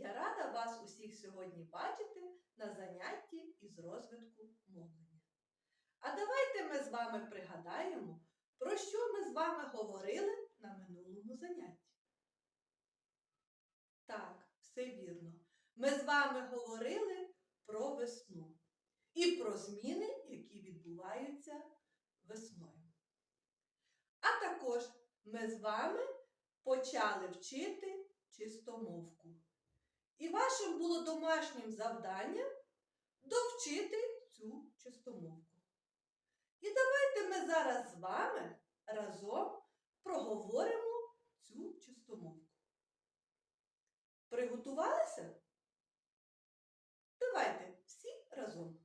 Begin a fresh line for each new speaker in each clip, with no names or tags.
Я рада вас усіх сьогодні бачити на занятті із розвитку мовлення. А давайте ми з вами пригадаємо, про що ми з вами говорили на минулому занятті. Так, все вірно. Ми з вами говорили про весну і про зміни, які відбуваються весною. А також ми з вами почали вчити чистомовку. І вашим було домашнім завданням довчити цю чистомовку. І давайте ми зараз з вами разом проговоримо цю чистомовку. Приготувалися? Давайте всі разом.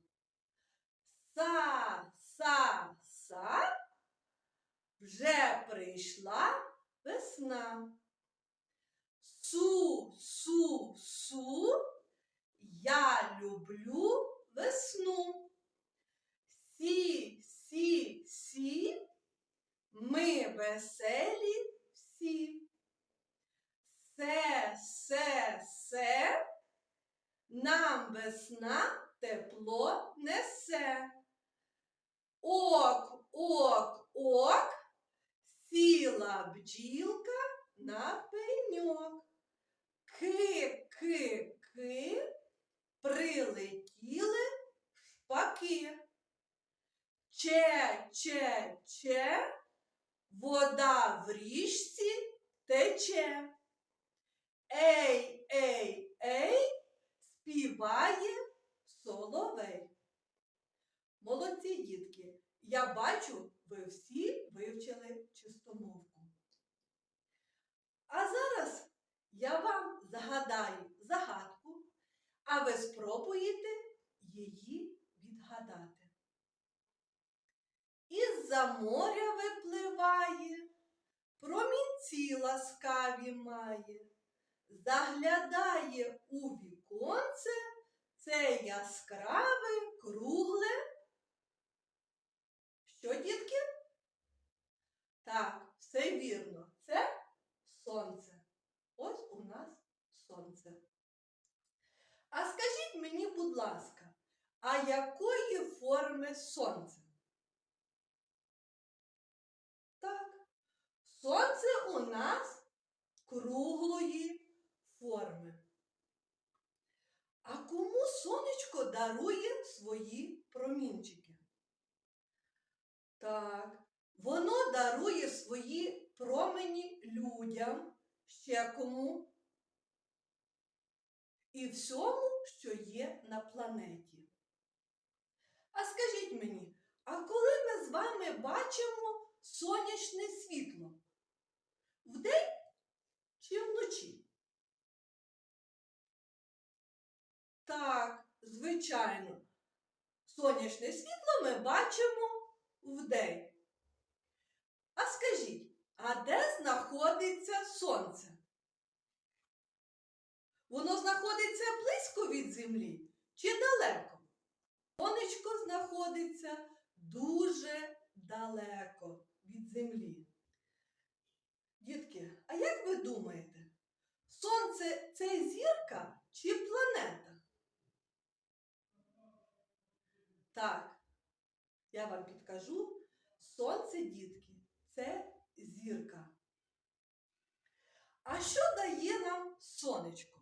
Са, са, са, вже прийшла весна. Су, су, су, я люблю весну. Сі, сі, сі, ми веселі всі. Се, се, се, нам весна тепло несе. Ок, ок, ок, сіла бджілка на пеньок. Ки, ки, ки, прилетіли шпаки. Че, че, че, вода в річці тече. Ей, ей, ей, співає соловей. Молодці, дітки! Я бачу, ви всі вивчили чистомовку. А зараз я вам загадаю загадку, а ви спробуєте її відгадати. Із-за моря випливає, промінці ласкаві має, заглядає у віконце це яскраве, кругле. Що, дітки? Так, все вірно. Це сонце. Ось у нас сонце. А скажіть мені, будь ласка, а якої форми сонце? Так, сонце у нас круглої форми. А кому сонечко дарує свої промінчики? Так, воно дарує свої промені людям, ще кому і всьому, що є на планеті. А скажіть мені, а коли ми з вами бачимо сонячне світло? Вдень чи вночі? Так, звичайно, сонячне світло ми бачимо вдень. А скажіть, а де знаходиться сонце? Воно знаходиться близько від землі чи далеко? Сонечко знаходиться дуже далеко від землі. Дітки, а як ви думаєте, сонце це зірка чи планета? Так, я вам підкажу, сонце, дітки, це зірка. А що дає нам сонечко?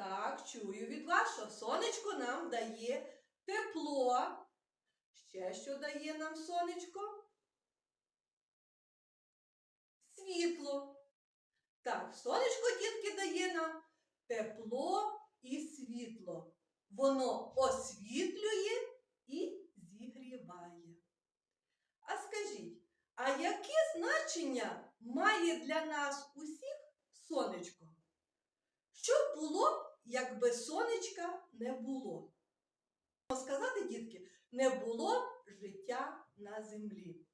Так, чую від вас, що сонечко нам дає тепло. Ще що дає нам сонечко? Світло. Так, сонечко, дітки, дає нам тепло і світло. Воно освітлює і зігріває. А скажіть, а яке значення має для нас усіх сонечко? Що було, якби сонечка не було? Сказати, дітки, не було життя на землі.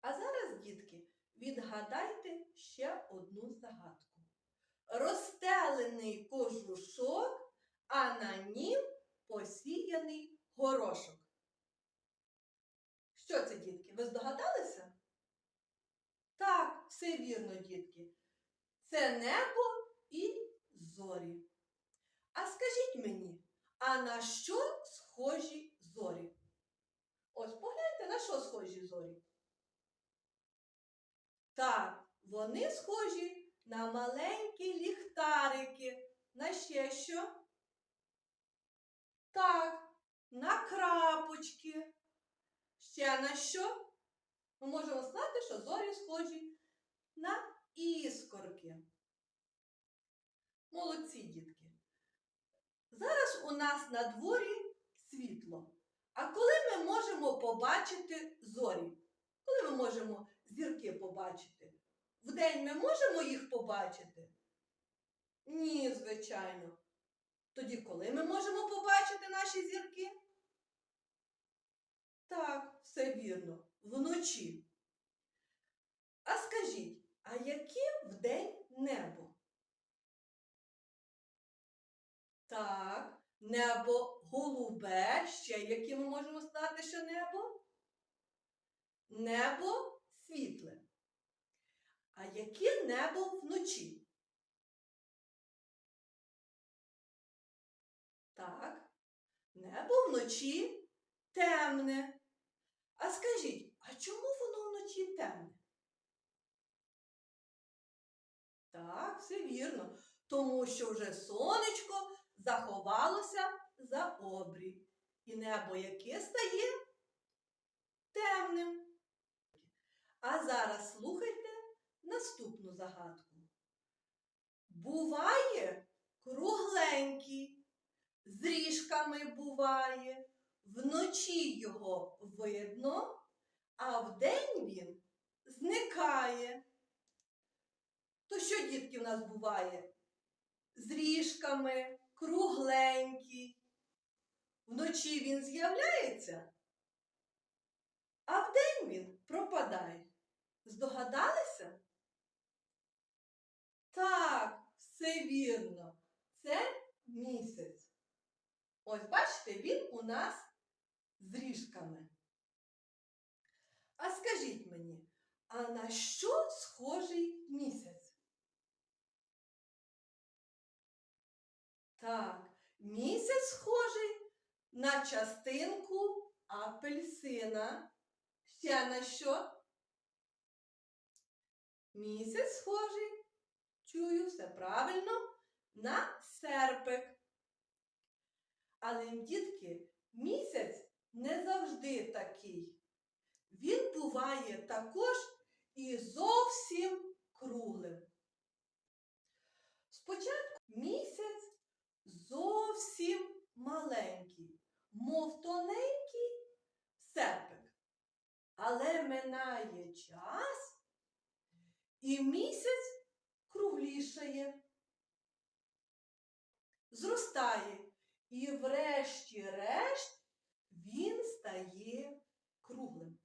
А зараз, дітки, відгадайте ще одну загадку. Розстелений кожушок, а на нім посіяний горошок. Що це, дітки? Ви здогадалися? Так, все вірно, дітки. це небо і зорі. А скажіть мені, а на що схожі зорі? Ось погляньте, на що схожі зорі? Так, вони схожі на маленькі ліхтарики. На ще що? Так, на крапочки. Ще на що? Ми можемо сказати, що зорі схожі на іскорки. Молодці, дітки. Зараз у нас на дворі світло. А коли ми можемо побачити зорі? Коли ми можемо зірки побачити? Вдень ми можемо їх побачити? Ні, звичайно. Тоді коли ми можемо побачити наші зірки? Так, все вірно, вночі. А скажіть, а яке вдень небо? Так, небо голубе, ще яке ми можемо сказати, що небо? Небо світле. А яке небо вночі? Так, небо вночі темне. А скажіть, а чому воно вночі темне? Так, все вірно. Тому що вже сонечко І небо яке стає темним. А зараз слухайте наступну загадку. Буває кругленький, з ріжками буває, вночі його видно, а вдень він зникає. То що, дітки, в нас буває? З ріжками, кругленький. Вночі він з'являється, а вдень він пропадає. Здогадалися? Так, все вірно. Це місяць. Ось бачите, він у нас з ріжками. А скажіть мені, а на що схожий місяць? Так, місяць схожий на частинку апельсина. Ще на що? Місяць схожий, чую все правильно, на серпик. Але, дітки, місяць не завжди такий. Він буває також і зовсім круглим. Спочатку місяць зовсім маленький, мов тоненький серпик. Але минає час, і місяць круглішає, зростає, і врешті-решт він стає круглим.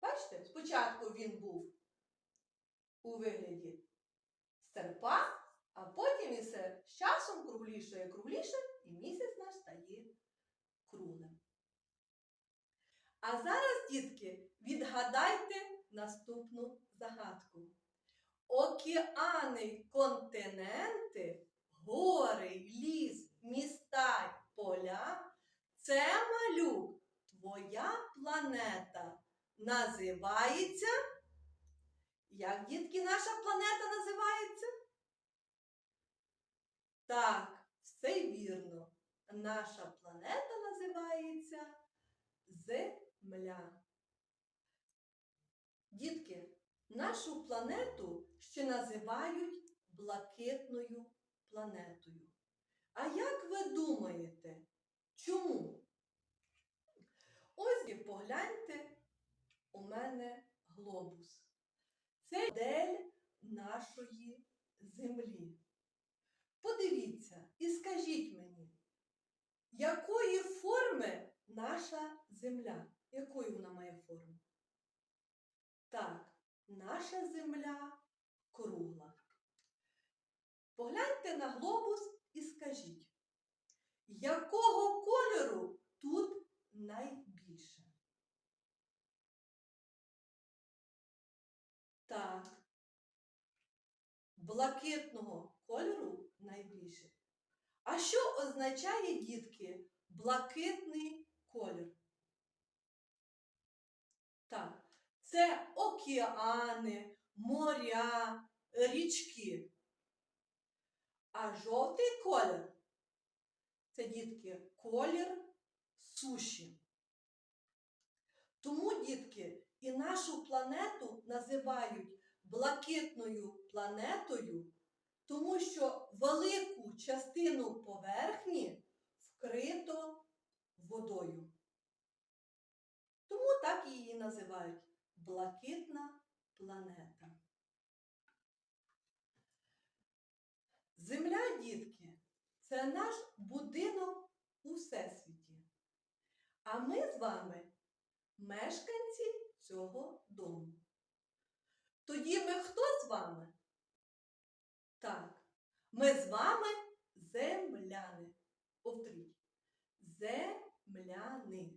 Бачите, спочатку він був у вигляді серпа, а потім він все з часом круглішає, кругліше, і місяць наш стає круглим. А зараз, дітки, відгадайте наступну загадку. Океани, континенти, гори, ліс, міста поля це малюк, твоя планета називається. Як дітки наша планета називається? Так, все вірно. Наша планета називається Земля. Дітки, нашу планету ще називають блакитною планетою. А як ви думаєте, чому? Ось і погляньте, у мене глобус. Це модель нашої землі. Подивіться і скажіть мені, якої форми наша земля? Якої вона має форму? Так, наша земля кругла. Погляньте на глобус і скажіть, якого кольору тут найбільше? Так, блакитного кольору найбільше. А що означає, дітки, блакитний колір? Це океани, моря, річки. А жовтий колір це дітки колір суші. Тому, дітки, і нашу планету називають блакитною планетою, тому що велику частину поверхні вкрито водою. Тому так її називають блакитна планета. Земля, дітки, це наш будинок у всесвіті. А ми з вами мешканці цього дому. Тоді ми хто з вами? Так, ми з вами земляни. Повторіть. Земляни.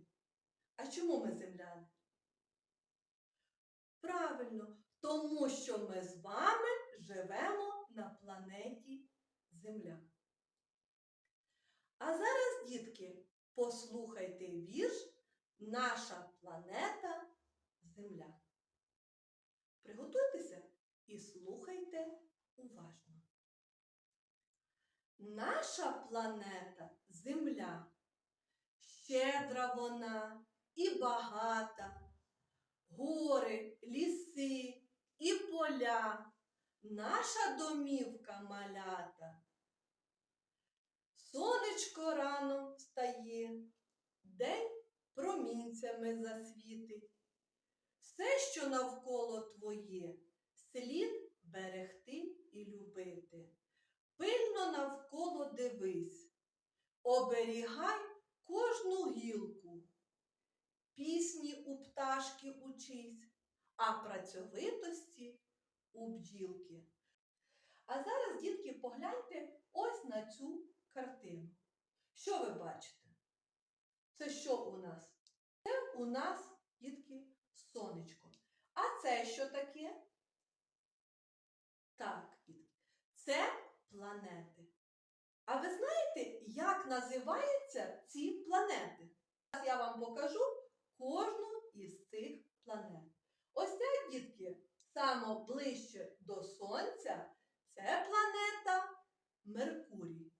А чому ми земляни? Правильно, тому що ми з вами живемо на планеті Земля. А зараз, дітки, послухайте вірш Наша планета Земля. Приготуйтеся і слухайте уважно. Наша планета Земля. Щедра вона і багата. Гори, ліси і поля. Наша домівка малята. Сонечко рано встає, день промінцями засвітить. Все, що навколо твоє, слід берегти і любити. Пильно навколо дивись, оберігай кожну гілку. Пісні у пташки учись, а працьовитості у бджілки. А зараз, дітки, погляньте ось на цю картину. Що ви бачите? Це що у нас? Це у нас, дітки, сонечко. А це що таке? Так, дітки, це планети. А ви знаєте, як називаються ці планети? Зараз я вам покажу кожну із цих планет. Ось ця, дітки, саме ближче до Сонця це планета Меркурій.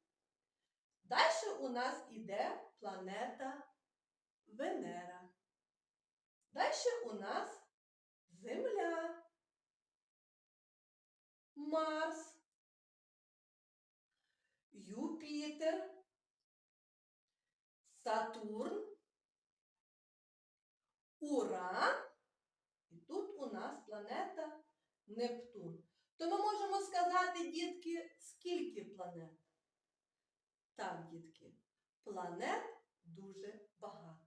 Далі у нас іде планета Венера. Далі у нас Земля, Марс, Юпітер, Сатурн, Уран. І тут у нас планета Нептун. То ми можемо сказати, дітки, скільки планет? Так, дітки, планет дуже багато.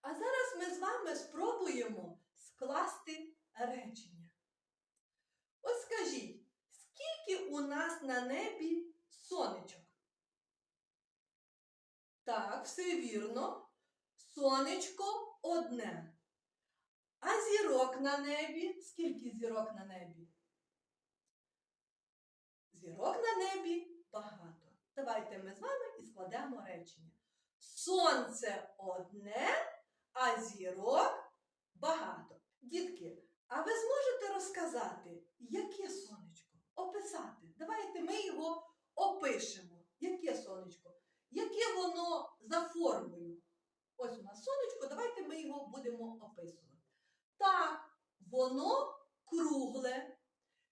А зараз ми з вами спробуємо скласти речення. Ось скажіть, скільки у нас на небі сонечок? Так, все вірно. Сонечко одне. А зірок на небі? Скільки зірок на небі? Зірок на небі багато. Давайте ми з вами і складемо речення. Сонце одне, а зірок багато. Дітки, а ви зможете розказати, яке сонечко? Описати. Давайте ми його опишемо. Яке сонечко? Яке воно за формою? Ось у нас сонечко, давайте ми його будемо описувати. Так, воно кругле.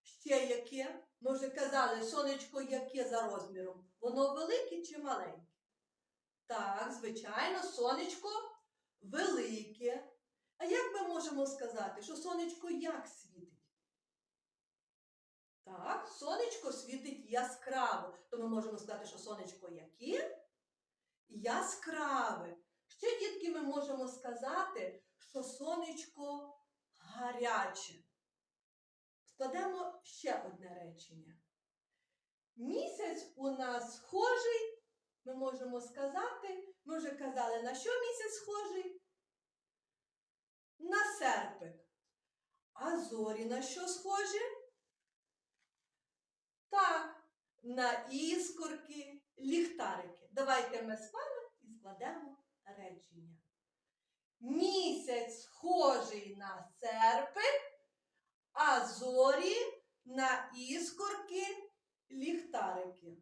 Ще яке? Ми вже казали, сонечко яке за розміром? Воно велике чи маленьке? Так, звичайно, сонечко велике. А як ми можемо сказати, що сонечко як світить? Так, сонечко світить яскраво. То ми можемо сказати, що сонечко яке? Яскраве. Ще, дітки, ми можемо сказати, що сонечко гаряче. Складемо ще одне речення. Місяць у нас схожий, ми можемо сказати, ми вже казали, на що місяць схожий? На серпик. А зорі на що схожі? Так, на іскорки, ліхтарики. Давайте ми з вами і складемо речення. Місяць схожий на серпик, а зорі на іскорки, ліхтарики.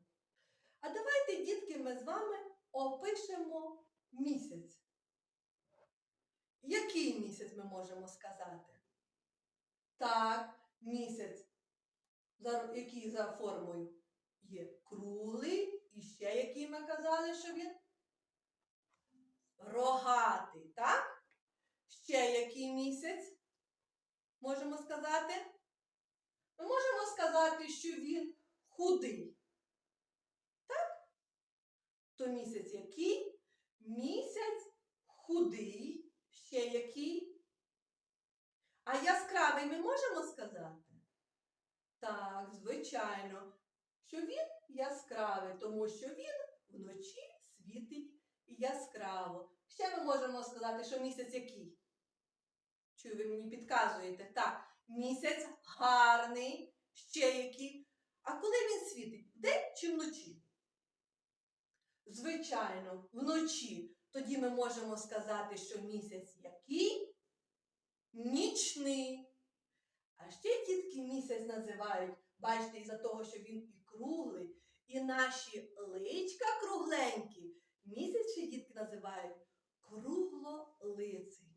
А давайте, дітки, ми з вами опишемо місяць. Який місяць ми можемо сказати? Так, місяць, який за формою є круглий, і ще який ми казали, що він рогатий, так? Ще який місяць можемо сказати? Ми можемо сказати, що він худий. Так? То місяць який? Місяць худий, ще який? А яскравий ми можемо сказати? Так, звичайно, що він яскравий, тому що він вночі світить яскраво. Ще ми можемо сказати, що місяць який? Чи ви мені підказуєте? Так, місяць гарний, ще який. А коли він світить? Вдень чи вночі? Звичайно, вночі. Тоді ми можемо сказати, що місяць який? Нічний. А ще дітки місяць називають, бачите, із-за того, що він і круглий, і наші личка кругленькі. Місяць ще дітки називають круглолиций.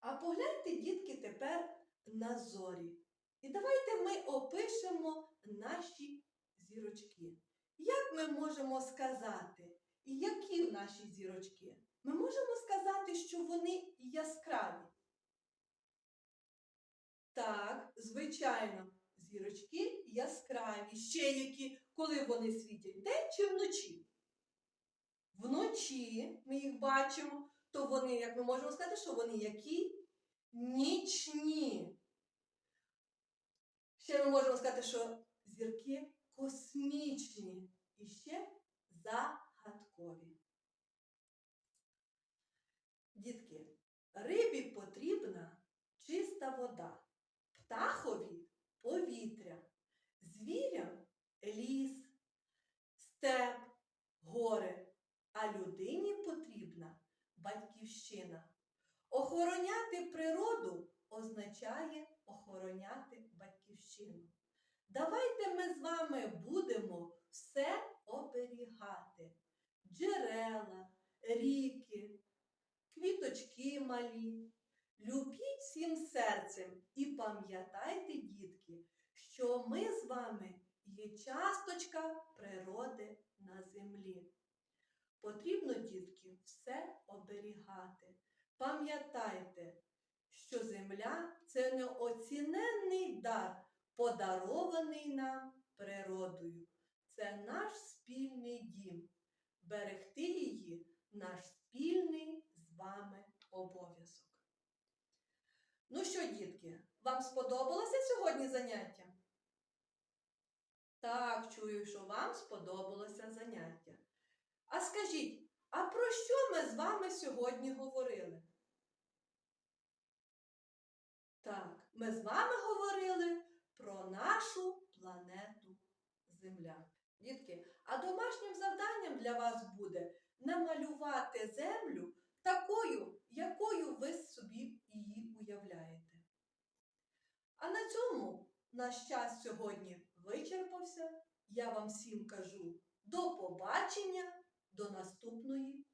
А погляньте, дітки, тепер на зорі. І давайте ми опишемо наші зірочки. Як ми можемо сказати, які наші зірочки? Ми можемо сказати, що вони яскраві. Так, звичайно, зірочки яскраві. Ще які, коли вони світять, день чи вночі? Вночі ми їх бачимо, то вони, як ми можемо сказати, що вони які? Нічні. Ще ми можемо сказати, що зірки космічні і ще загадкові. Дітки, рибі потрібна чиста вода, птахові повітря, звірям ліс, степ, гори, а людині потрібна батьківщина. Охороняти природу означає охороняти батьківщину. Давайте ми з вами будемо все оберігати. Джерела, ріки, квіточки малі. Любіть всім серцем і пам'ятайте, дітки, що ми з вами є часточка природи на землі. Потрібно, дітки, все оберігати. Пам'ятайте, що земля це неоціненний дар, подарований нам природою. Це наш спільний дім. Берегти її наш спільний з вами обов'язок. Ну що, дітки, вам сподобалося сьогодні заняття? Так, чую, що вам сподобалося заняття. А скажіть, а про що ми з вами сьогодні говорили? Так, ми з вами говорили про нашу планету Земля. Дітки, а домашнім завданням для вас буде намалювати землю такою, якою ви собі її уявляєте. А на цьому наш час сьогодні вичерпався. Я вам всім кажу до побачення до наступної